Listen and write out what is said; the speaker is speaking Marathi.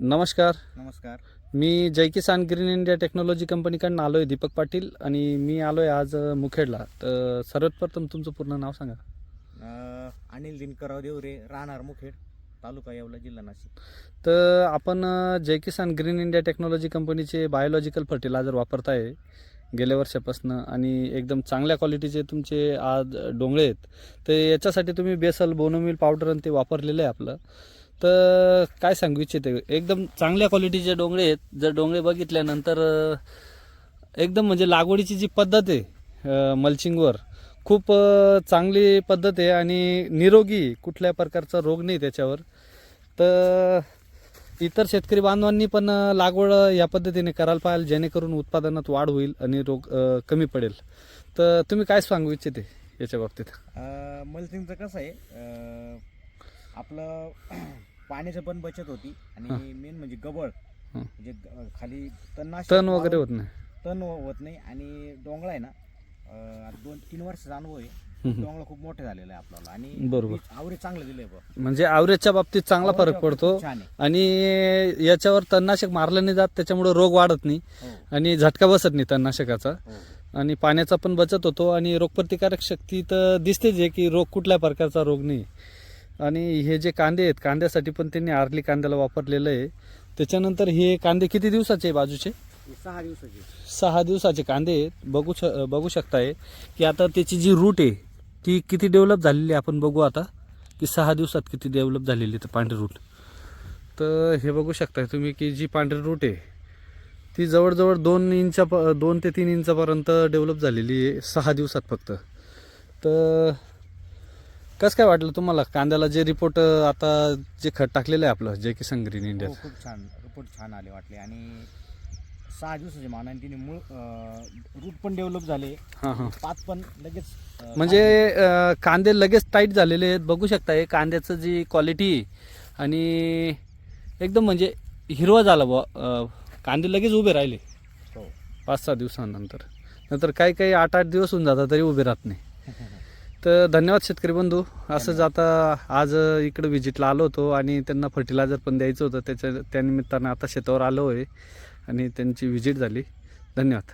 नमस्कार. नमस्कार. मी Jai Kisan green India technology कंपनीकडून आलो आहे दीपक पाटील आणि मी आलो आहे आज मुखेडला. तर सर्वात प्रथम तुमचं पूर्ण नाव सांगा. अ, अनिल दिनकरराव देवरे राहणार मुखेड तालुका येवला जिल्हा नाशिक. तर आपण अ, Jai Kisan green India technology कंपनीचे बायोलॉजिकल फर्टिलायझर वापरताय गेल्या वर्षापासून आणि एकदम चांगल्या क्वालिटीचे तुमचे आज डोंगळे आहेत. तर याच्यासाठी तुम्ही बेसल बोनोमिल पावडर आणि ते वापरलेलं आहे आपलं. तर काय सांगू इच्छिते? एकदम चांगल्या क्वालिटीचे डोंगळे आहेत. जर डोंगळे बघितल्यानंतर एकदम म्हणजे लागवडीची जी पद्धत आहे मल्चिंगवर खूप चांगली पद्धत आहे आणि निरोगी कुठल्या प्रकारचा रोग नाही त्याच्यावर. तर इतर शेतकरी बांधवांनी पण लागवड या पद्धतीने करायला पाहिजे जेणेकरून उत्पादनात वाढ होईल आणि रोग कमी पडेल. तर तुम्ही काय सांगू इच्छिते याच्या बाबतीत? मल्चिंगचं कसं आहे आपलं पाण्याचं पण बचत होती आणि मेन म्हणजे गबळ हं. म्हणजे ग- खाली तणनाशक तण वगैरे होत नाही. तण होत नाही आणि डोंगळा आहे ना अ, आता दोन तीन वर्षाचा अनुभव आहे. डोंगळा खूप मोठा झालेला आहे आपल्याला आणि बरोबर. आवरेज चांगलं दिलंय बघ. म्हणजे ॲव्हरेजच्या बाबतीत चांगला फरक पडतो खूप छान आहे. आणि याच्यावर तणनाशक मारलं नाही जात त्याच्यामुळे रोग वाढत नाही हो. आणि झटका बसत नाही तणनाशकाचा. हो. आणि पाण्याचा पण बचत होतो आणि रोगप्रतिकारक शक्ती तर दिसतेच आहे की रोग कुठल्या प्रकारचा रोग नाही. आणि हे जे कांदे आहेत कांद्यासाठी पण त्यांनी आरली कांद्याला वापरलेलं आहे. त्याच्यानंतर हे कांदे किती दिवसाचे आहे बाजूचे? सहा दिवसाची सहा दिवसाचे कांदे आहेत. बघू श बघू शकताय की आता त्याची जी रूट आहे ती किती डेव्हलप झालेली आहे आपण बघू आता की सहा दिवसात किती डेव्हलप झालेली आहे पांढरी रूट. तर हे बघू शकताय तुम्ही की जी पांढरी रूट आहे ती जवळजवळ दोन इंचा दोन ते तीन इंचापर्यंत डेव्हलप झालेली आहे सहा दिवसात फक्त. तर कसं काय वाटलं तुम्हाला? कांद्याला जे रिपोर्ट आता जे खत टाकलेलं आहे आपलं जे किसान ग्रीन इंडिया हो खूप छान रिपोर्ट छान आले वाटले. आणि सहा दिवसाच्या मानाने तिने मूळ रूट पण डेव्हलप झाले. हां हां. पात पण लगेच अं, म्हणजे अं, कांदे लगेच टाईट झालेले आहेत. बघू शकता हे कांद्याचं जी क्वालिटी आणि एकदम म्हणजे हिरवा झाला बुवा. अं, कांदे लगेच उभे राहिले. हो. पाच सहा दिवसानंतर. नंतर काही काही आठ आठ दिवस होऊन जातात तरी उभे राहत नाही. तर धन्यवाद शेतकरी बंधू. असंच आता आज इकडं व्हिजिटला आलो होतो आणि त्यांना फर्टिलायझर पण द्यायचं होतं. त्याच्या त्यानिमित्तानं आता शेतावर आलो आहे आणि त्यांची व्हिजिट झाली. धन्यवाद.